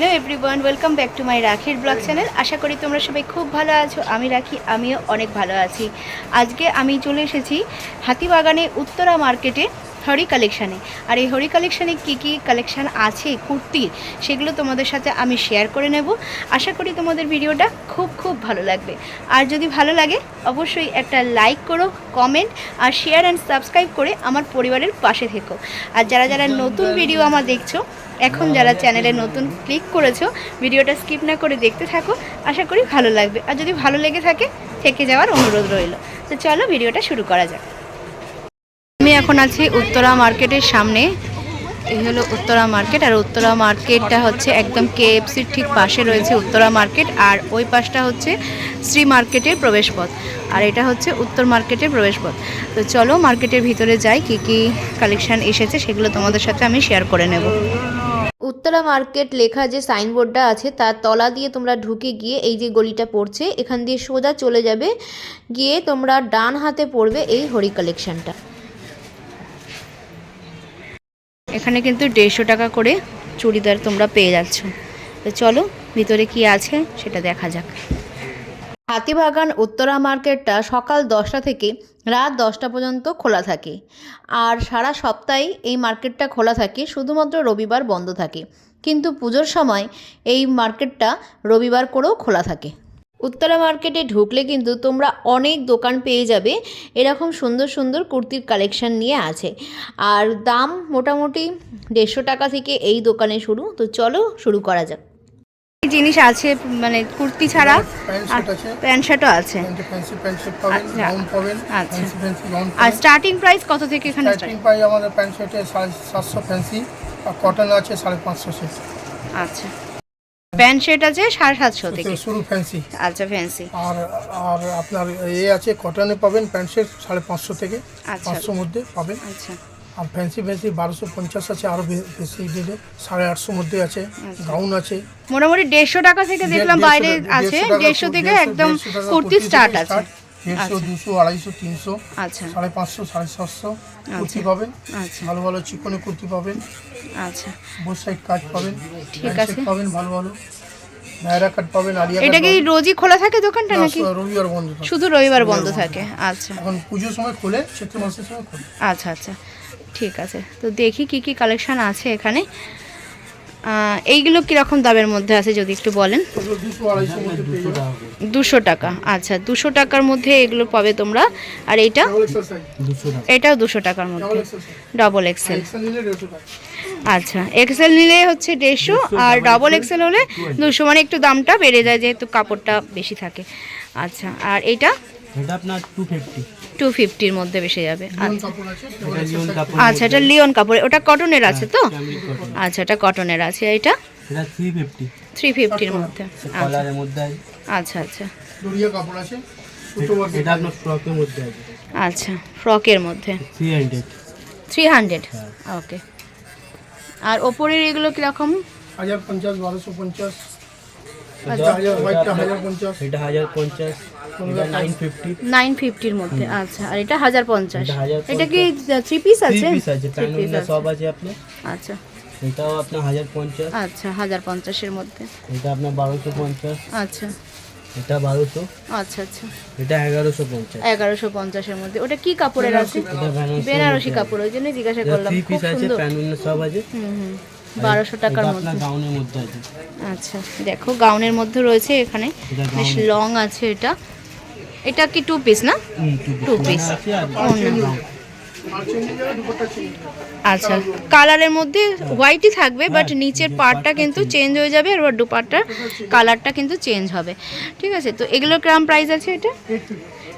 Hello everyone, welcome back to my রাখির blog channel. আশা করি তোমরা সবাই খুব ভালো আছো, আমি রাখি, আমিও অনেক ভালো আছি। আজকে আমি চলে এসেছি হাতিবাগানে উত্তরা মার্কেটে। হরি কালেকশানে। আর এই হরি কালেকশানে কী কী কালেকশান আছে কুর্তির সেগুলো তোমাদের সাথে আমি শেয়ার করে নেব। আশা করি তোমাদের ভিডিওটা খুব খুব ভালো লাগবে। আর যদি ভালো লাগে অবশ্যই একটা লাইক করো কমেন্ট আর শেয়ার অ্যান্ড সাবস্ক্রাইব করে আমার পরিবারের পাশে থেকো। আর যারা যারা নতুন ভিডিও আমার দেখছ এখন যারা চ্যানেলে নতুন ক্লিক করেছ ভিডিওটা স্কিপ না করে দেখতে থাকো আশা করি ভালো লাগবে। আর যদি ভালো লেগে থাকে থেকে যাওয়ার অনুরোধ রইল। তো চলো ভিডিওটা শুরু করা যাক। আমি এখন আছি উত্তরা মার্কেটের সামনে। এই হলো উত্তরা মার্কেট, আর উত্তরা মার্কেটটা হচ্ছে একদম কেএফসির ঠিক পাশে রয়েছে উত্তরা মার্কেট, আর ওই পাশটা হচ্ছে শ্রী মার্কেটের প্রবেশপথ, আর এটা হচ্ছে উত্তর মার্কেটের প্রবেশপথ। তো চলো মার্কেটের ভিতরে যাই, কি কি কালেকশন এসেছে সেগুলো তোমাদের সাথে আমি শেয়ার করে নেব। উত্তরা মার্কেট লেখা যে সাইনবোর্ডটা আছে, তার তলা দিয়ে তোমরা ঢুকে গিয়ে এই যে গলিটা পড়ছে, এখান দিয়ে সোজা চলে যাবে, গিয়ে তোমরা ডান হাতে পড়বে এই হরি কালেকশনটা এখানে কিন্তু দেড়শো টাকা করে চুড়িদার তোমরা পেয়ে যাচ্ছ। তো চলো, ভিতরে কি আছে সেটা দেখা যাক। হাতিবাগান উত্তরা মার্কেটটা সকাল দশটা থেকে রাত দশটা পর্যন্ত খোলা থাকে। আর সারা সপ্তাহে এই মার্কেটটা খোলা থাকে, শুধুমাত্র রবিবার বন্ধ থাকে। কিন্তু পুজোর সময় এই মার্কেটটা রবিবার করেও খোলা থাকে। উত্তরা মার্কেটে ঢুকলে কিন্তু তোমরা অনেক দোকান পেয়ে যাবে। এরকম সুন্দর সুন্দর কুর্তির কালেকশন নিয়ে আছে। আর দাম মোটামুটি দেড়শো টাকা থেকে এই দোকানে শুরু। তো চলো শুরু করা যাক। জিনিস আছে মানে কুর্তি ছাড়া? প্যান্ট শার্টও আছে। আচ্ছা। আচ্ছা। আর স্টার্টিং প্রাইস কত থেকে এখানে স্টার্টিং পাই আমাদের প্যান্ট শার্টে সাড়ে সাতশো ফ্যান্সি আর কটন আছে সাড়ে পাঁচশো আচ্ছা। প্যান্ট শার্ট আছে সাড়ে সাতশো থেকে। শুরু ফ্যান্সি আচ্ছা ফ্যান্সি আর আর আপনার এ আছে কটনে পাবেন প্যান্ট শার্ট সাড়ে পাঁচশো থেকে আচ্ছা। পাঁচশোর মধ্যে পাবেন। আচ্ছা। আর ফ্যান্সি ফ্যান্সি বারোশো পঞ্চাশ আছে আরও বেশি দিলে সাড়ে আটশোর মধ্যে আছে গাউন আছে। মোটামুটি দেড়শো টাকা থেকে দেখলাম বাইরে আছে দেড়শো থেকে একদম কুর্তি স্টার্ট আছে। দেড়শো আচ্ছা। দুশো আড়াইশো তিনশো আচ্ছা। সাড়ে পাঁচশো সাড়ে সাতশো কুর্তি পাবেন। আচ্ছা। ভালো ভালো চিকনে কুর্তি পাবেন। আচ্ছা। বোথ সাইড কাজ পাবেন। ঠিক আছে। পাবেন ভালো ভালো। নায়রা কাট পাবেন আলিয়া এটা কি রোজই খোলা থাকে দোকানটা নাকি? রবিবার বন্ধ থাকে। শুধু রবিবার বন্ধ থাকে। আচ্ছা। এখন পুজোর সময় খোলে চৈত্র মাসের সময় খোলে। আচ্ছা আচ্ছা। ঠিক আছে। তো দেখি কি কি কালেকশন আছে এখানে। এইগুলো কীরকম দামের মধ্যে আছে যদি একটু বলেন? দুশো টাকা। আচ্ছা দুশো টাকার মধ্যে এগুলো পাবে তোমরা। আর এইটা? ডাবল এটাও দুশো টাকার মধ্যে। ডাবল এক্সেল আচ্ছা এক্সেল নিলে হচ্ছে দেড়শো আর ডবল এক্সেল হলে দুশো। মানে একটু দামটা বেড়ে যায় যেহেতু কাপড়টা বেশি থাকে। আচ্ছা আর এটা এটা আপনার টু ফিফটি টু ফিফটির মধ্যে বেশি যাবে। আচ্ছা। এটা লিওন কাপড় আচ্ছা এটা লিওন কাপড় ওটা কটনের আছে তো? আচ্ছা এটা কটনের আছে। এটা এটা থ্রি ফিফটি থ্রি ফিফটির মধ্যে। আচ্ছা কলারের মধ্যে। আচ্ছা আচ্ছা। দড়িয়া কাপড় আছে? এটা আপনার ফ্রকের মধ্যে আছে। আচ্ছা ফ্রকের মধ্যে। Three hundred three hundred okay আর ওপরের এগুলো কীরকম? হাজার পঞ্চাশ বারোশো পঞ্চাশ। আচ্ছা হাজার হোয়াইটটা হাজার পঞ্চাশ। এটা হাজার পঞ্চাশ। এটা নাইন ফিফটি নাইন ফিফটির মধ্যে আচ্ছা আর এটা হাজার পঞ্চাশ। এটা কি থ্রি পিস থ্রি আছে সব আছে আপনার। আচ্ছা। এটাও আপনার হাজার পঞ্চাশ। আচ্ছা হাজার পঞ্চাশের মধ্যে। এটা আপনার বারোশো পঞ্চাশ। আচ্ছা। এটা বারোশো। আচ্ছা আচ্ছা। এটা এগারোশো পঞ্চাশ। এগারোশো পঞ্চাশের মধ্যে। ওটা কি কাপড়ের আছে? বেনারসি কাপড়। ওই জন্য জিজ্ঞাসা করলাম। থ্রি পিস আছে প্যান্ট সব আছে। হুম হুম বারোশো টাকার মধ্যে। গাউনের মধ্যে আছে। আচ্ছা দেখো গাউনের মধ্যে রয়েছে এখানে। বেশ লং আছে এটা। এটা কি টু পিস না? টু যাবে দুপুরটা চেঞ্জ আচ্ছা কালারের মধ্যে হোয়াইটই থাকবে বাট নিচের পার্টটা কিন্তু চেঞ্জ হয়ে যাবে আর দুপাট্টার কালারটা কিন্তু চেঞ্জ হবে। ঠিক আছে তো এগুলোর গ্রাম প্রাইস আছে এটা?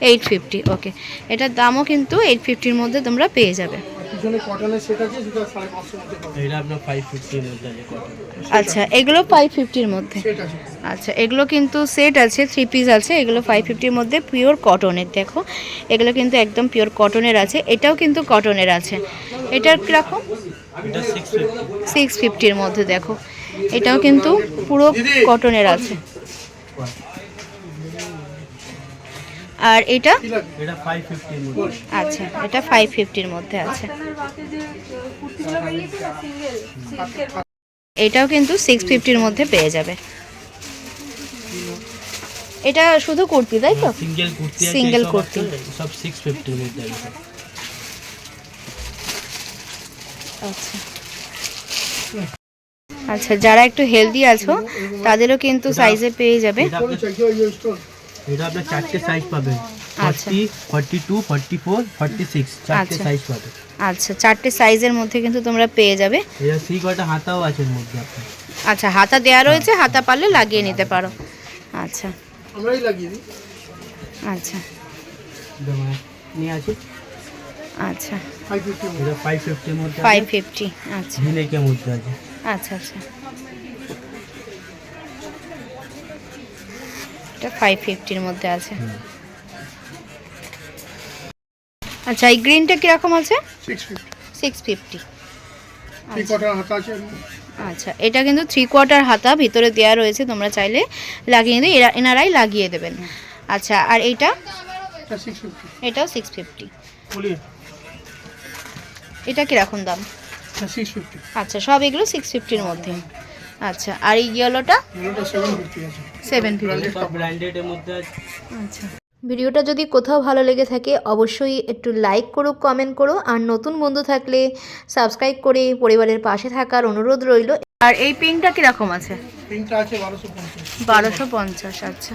এইট ফিফটি ওকে এটার দামও কিন্তু এইট ফিফটির মধ্যে তোমরা পেয়ে যাবে। পিছনে কটনের সেট আছে সেটা সাড়ে পাঁচশোর মধ্যে এটা আপনার ফাইভ ফিফটির মধ্যে আছে কটন আচ্ছা এগুলো ফাইভ ফিফটির মধ্যে? সেট আছে। আচ্ছা এগুলো কিন্তু সেট আছে থ্রি পিস আছে এগুলো ফাইভ ফিফটির মধ্যে পিওর কটনের দেখো। এগুলো কিন্তু একদম পিওর কটনের আছে এটাও কিন্তু কটনের আছে। এটার কীরকম? এটা সিক্স ফিফটি সিক্স ফিফটির মধ্যে দেখো। এটাও কিন্তু পুরো কটনের আছে। আর এটা? আচ্ছা এটা ফাইভ ফিফটির মধ্যে আছে। এটাও কিন্তু সিক্স ফিফটির মধ্যে পেয়ে যাবে। এটা শুধু কুর্তি তাই তো? সিঙ্গেল কুর্তি আছে Single সব কুর্তি। সব সিক্স ফিফটির মধ্যে আচ্ছা। আচ্ছা যারা একটু হেলদি আছো তাদেরও কিন্তু সাইজে পেয়ে যাবে। এটা আপনার- চারটে সাইজ পাবেন। আচ্ছা। Forty forty two forty four forty six চারটে আচ্ছা। সাইজ পাবে আচ্ছা চারটে সাইজের মধ্যে কিন্তু তোমরা পেয়ে যাবে। এটা থ্রি কটা হাতাও আছে এর মধ্যে আপনার। আচ্ছা হাতা দেওয়া রয়েছে হাতা পারলে লাগিয়ে নিতে পারো। আচ্ছা। আমরাই লাগিয়ে দিই। আচ্ছা। নিয়ে আছে আচ্ছা। মধ্যে। আচ্ছা। ভিনেকের মধ্যে আছে। আচ্ছা আচ্ছা। এটা ফাইভ ফিফটির মধ্যে আছে। আচ্ছা এই গ্রিনটা কীরকম আছে? সিক্স ফিফটি আচ্ছা এটা কিন্তু থ্রি কোয়ার্টার হাতা ভিতরে দেওয়া রয়েছে তোমরা চাইলে লাগিয়ে নিতে এরা এনারাই লাগিয়ে দেবেন। আচ্ছা আর এইটা? এটাও সিক্স ফিফটি এটা কীরকম দাম? আচ্ছা সব এগুলো সিক্স ফিফটির মধ্যে। আচ্ছা আর এই ইয়েলোটা আছে। সেভেন ফিফটি সব ব্র্যান্ডেডের মধ্যে আছে। আচ্ছা। ভিডিওটা যদি কোথাও ভালো লেগে থাকে অবশ্যই একটু লাইক করো কমেন্ট করো আর নতুন বন্ধু থাকলে সাবস্ক্রাইব করে পরিবারের পাশে থাকার অনুরোধ রইল। আর এই পিঙ্কটা কীরকম আছে? বারোশো পঞ্চাশ। বারোশো পঞ্চাশ আচ্ছা।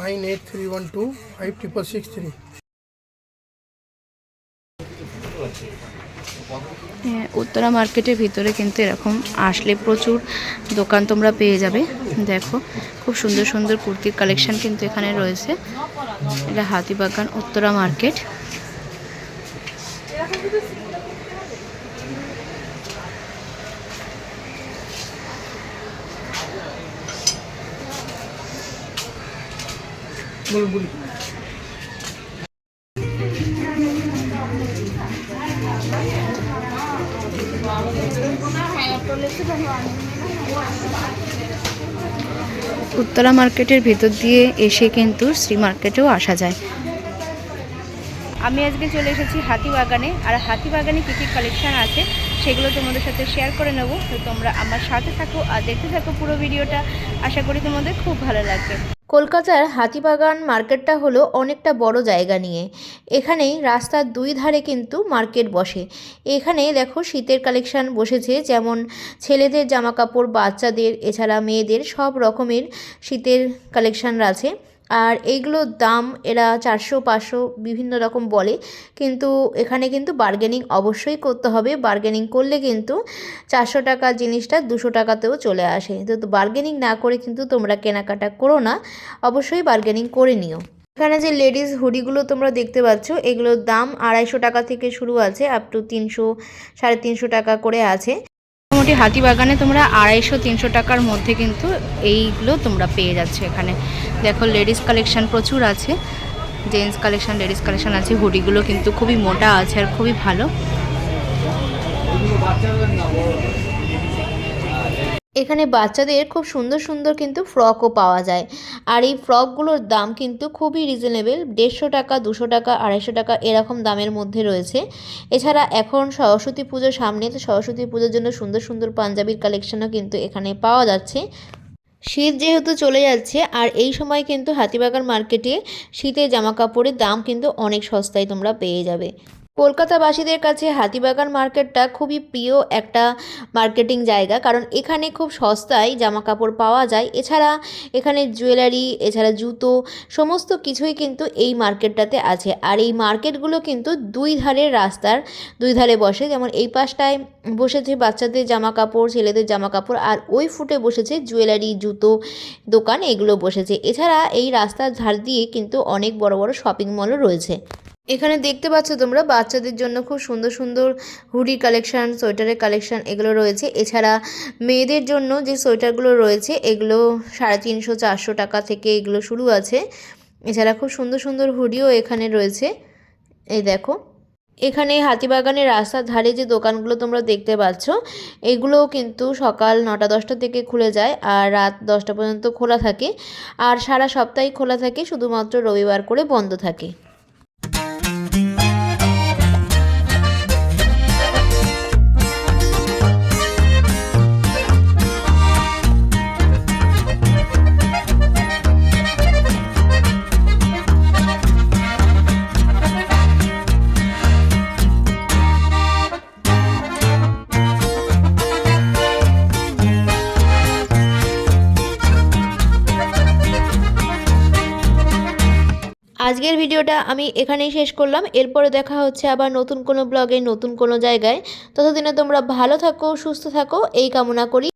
Nine eight three one two five triple six three হ্যাঁ, উত্তরা মার্কেটের ভিতরে কিন্তু এরকম আসলে প্রচুর দোকান তোমরা পেয়ে যাবে। দেখো খুব সুন্দর সুন্দর কুর্তির কালেকশন কিন্তু এখানে রয়েছে। এটা হাতিবাগান উত্তরা মার্কেট। উত্তরা মার্কেটের ভেতর দিয়ে এসে কিন্তু শ্রী মার্কেটেও আসা যায়। আমি আজকে চলে এসেছি হাতিবাগানে। আর হাতিবাগানে কী কী কালেকশান আছে সেগুলো তোমাদের সাথে শেয়ার করে নেব। তো তোমরা আমার সাথে থাকো আর দেখতে থাকো পুরো ভিডিওটা। আশা করি তোমাদের খুব ভালো লাগবে। কলকাতার হাতিবাগান মার্কেটটা হলো অনেকটা বড় জায়গা নিয়ে। এখানেই রাস্তার দুই ধারে কিন্তু মার্কেট বসে। এখানে দেখো শীতের কালেকশান বসেছে, যেমন ছেলেদের জামা কাপড় বাচ্চাদের, এছাড়া মেয়েদের সব রকমের শীতের কালেকশান আছে। আর এইগুলোর দাম এরা চারশো, পাঁচশো বিভিন্ন রকম বলে। কিন্তু এখানে কিন্তু বার্গেনিং অবশ্যই করতে হবে। বার্গেনিং করলে কিন্তু চারশো টাকার জিনিসটা দুশো টাকাতেও চলে আসে। তো বার্গেনিং না করে কিন্তু তোমরা কেনাকাটা করো না। অবশ্যই বার্গেনিং করে নিও। এখানে যে লেডিস হুডিগুলো তোমরা দেখতে পাচ্ছ, এগুলোর দাম আড়াইশো টাকা থেকে শুরু আছে আপ টু তিনশো, সাড়ে তিনশো টাকা করে আছে। মোটামুটি হাতিবাগানে তোমরা আড়াইশো, তিনশো টাকার মধ্যে কিন্তু এইগুলো তোমরা পেয়ে যাচ্ছ এখানে। দেখো লেডিস কালেকশন প্রচুর আছে, জেন্টস কালেকশন, লেডিস কালেকশন আছে, হুডিগুলো কিন্তু খুবই মোটা আছে আর খুবই ভালো। এখানে বাচ্চাদের খুব সুন্দর সুন্দর কিন্তু ফ্রকও পাওয়া যায়। আর এই ফ্রকগুলোর দাম কিন্তু খুবই রিজনেবল, দেড়শো টাকা, দুশো টাকা, আড়াইশো টাকা এরকম দামের মধ্যে রয়েছে। এছাড়া এখন সরস্বতী পুজো সামনে, তো সরস্বতী পুজোর জন্য সুন্দর সুন্দর পাঞ্জাবির কালেকশনও কিন্তু এখানে পাওয়া যাচ্ছে। শীত যেহেতু চলে যাচ্ছে, আর এই সময় কিন্তু হাতিবাগান মার্কেটে শীতের জামা কাপড়ের দাম কিন্তু অনেক সস্তায় তোমরা পেয়ে যাবে। কলকাতাবাসীদের কাছে হাতিবাগান মার্কেটটা খুবই প্রিয় একটা মার্কেটিং জায়গা, কারণ এখানে খুব সস্তায় জামা কাপড় পাওয়া যায়। এছাড়া এখানে জুয়েলারি, এছাড়া জুতো, সমস্ত কিছুই কিন্তু এই মার্কেটটাতে আছে। আর এই মার্কেটগুলো কিন্তু দুই ধারের রাস্তার, দুই ধারে বসে। যেমন এই পাশটায় বসেছে বাচ্চাদের জামা কাপড় ছেলেদের জামা কাপড় আর ওই ফুটে বসেছে জুয়েলারি, জুতো দোকান, এগুলো বসেছে। এছাড়া এই রাস্তার ধার দিয়ে কিন্তু অনেক বড় বড় শপিং মলও রয়েছে। এখানে দেখতে পাচ্ছ তোমরা, বাচ্চাদের জন্য খুব সুন্দর সুন্দর হুডি কালেকশন সোয়েটারের কালেকশান এগুলো রয়েছে। এছাড়া মেয়েদের জন্য যে সোয়েটারগুলো রয়েছে, এগুলো সাড়ে তিনশো, চারশো টাকা থেকে এগুলো শুরু আছে। এছাড়া খুব সুন্দর সুন্দর হুডিও এখানে রয়েছে। এই দেখো। এখানে হাতিবাগানের রাস্তার ধারে যে দোকানগুলো তোমরা দেখতে পাচ্ছ, এগুলোও কিন্তু সকাল নটা দশটা থেকে খুলে যায় আর রাত দশটা পর্যন্ত খোলা থাকে। আর সারা সপ্তাহে খোলা থাকে, শুধুমাত্র রবিবার করে বন্ধ থাকে। আজকের ভিডিওটা আমি এখানেই শেষ করলাম। এরপরে দেখা হচ্ছে আবার নতুন কোনো ব্লগে নতুন কোনো জায়গায়। ততদিনে তোমরা ভালো থাকো, সুস্থ থাকো, এই কামনা করি।